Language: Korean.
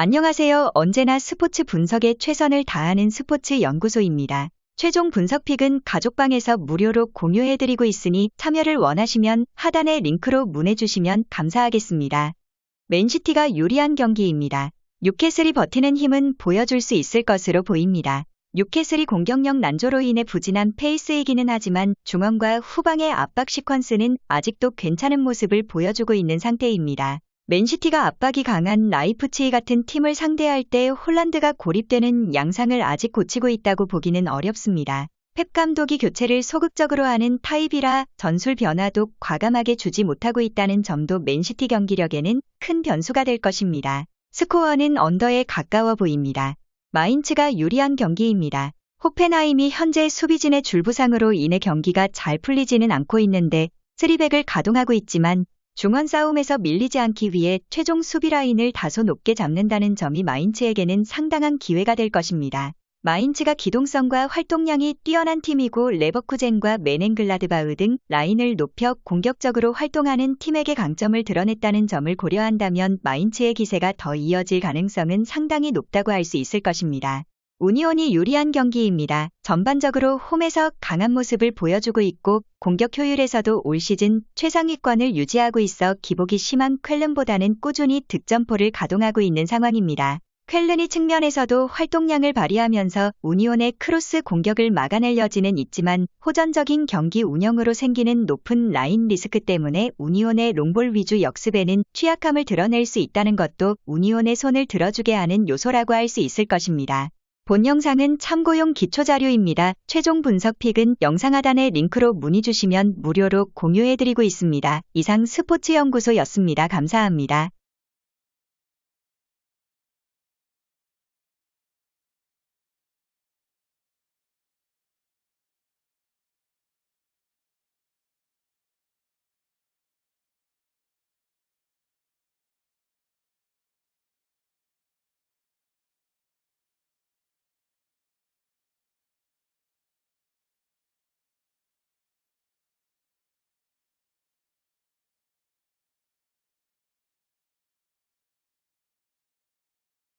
안녕하세요. 언제나 스포츠 분석에 최선을 다하는 스포츠 연구소입니다. 최종 분석픽은 가족방에서 무료로 공유해드리고 있으니 참여를 원하시면 하단의 링크로 문의주시면 감사하겠습니다. 맨시티가 유리한 경기입니다. 뉴캐슬이 버티는 힘은 보여줄 수 있을 것으로 보입니다. 뉴캐슬이 공격력 난조로 인해 부진한 페이스이기는 하지만 중원과 후방의 압박 시퀀스는 아직도 괜찮은 모습을 보여주고 있는 상태입니다. 맨시티가 압박이 강한 라이프치히 같은 팀을 상대할 때 홀란드가 고립되는 양상을 아직 고치고 있다고 보기는 어렵습니다. 펩 감독이 교체를 소극적으로 하는 타입이라 전술 변화도 과감하게 주지 못하고 있다는 점도 맨시티 경기력에는 큰 변수가 될 것입니다. 스코어는 언더에 가까워 보입니다. 마인츠가 유리한 경기입니다. 호펜하임이 현재 수비진의 줄부상으로 인해 경기가 잘 풀리지는 않고 있는데 쓰리백을 가동하고 있지만 중원 싸움에서 밀리지 않기 위해 최종 수비 라인을 다소 높게 잡는다는 점이 마인츠에게는 상당한 기회가 될 것입니다. 마인츠가 기동성과 활동량이 뛰어난 팀이고 레버쿠젠과 메넨글라드바흐 등 라인을 높여 공격적으로 활동하는 팀에게 강점을 드러냈다는 점을 고려한다면 마인츠의 기세가 더 이어질 가능성은 상당히 높다고 할 수 있을 것입니다. 우니온이 유리한 경기입니다. 전반적으로 홈에서 강한 모습을 보여주고 있고 공격 효율에서도 올 시즌 최상위권을 유지하고 있어 기복이 심한 쾰른보다는 꾸준히 득점포를 가동하고 있는 상황입니다. 쾰른이 측면에서도 활동량을 발휘하면서 우니온의 크로스 공격을 막아낼 여지는 있지만 호전적인 경기 운영으로 생기는 높은 라인 리스크 때문에 우니온의 롱볼 위주 역습에는 취약함을 드러낼 수 있다는 것도 우니온의 손을 들어주게 하는 요소라고 할 수 있을 것입니다. 본 영상은 참고용 기초자료입니다. 최종 분석 픽은 영상 하단의 링크로 문의 주시면 무료로 공유해드리고 있습니다. 이상 스포츠연구소였습니다. 감사합니다.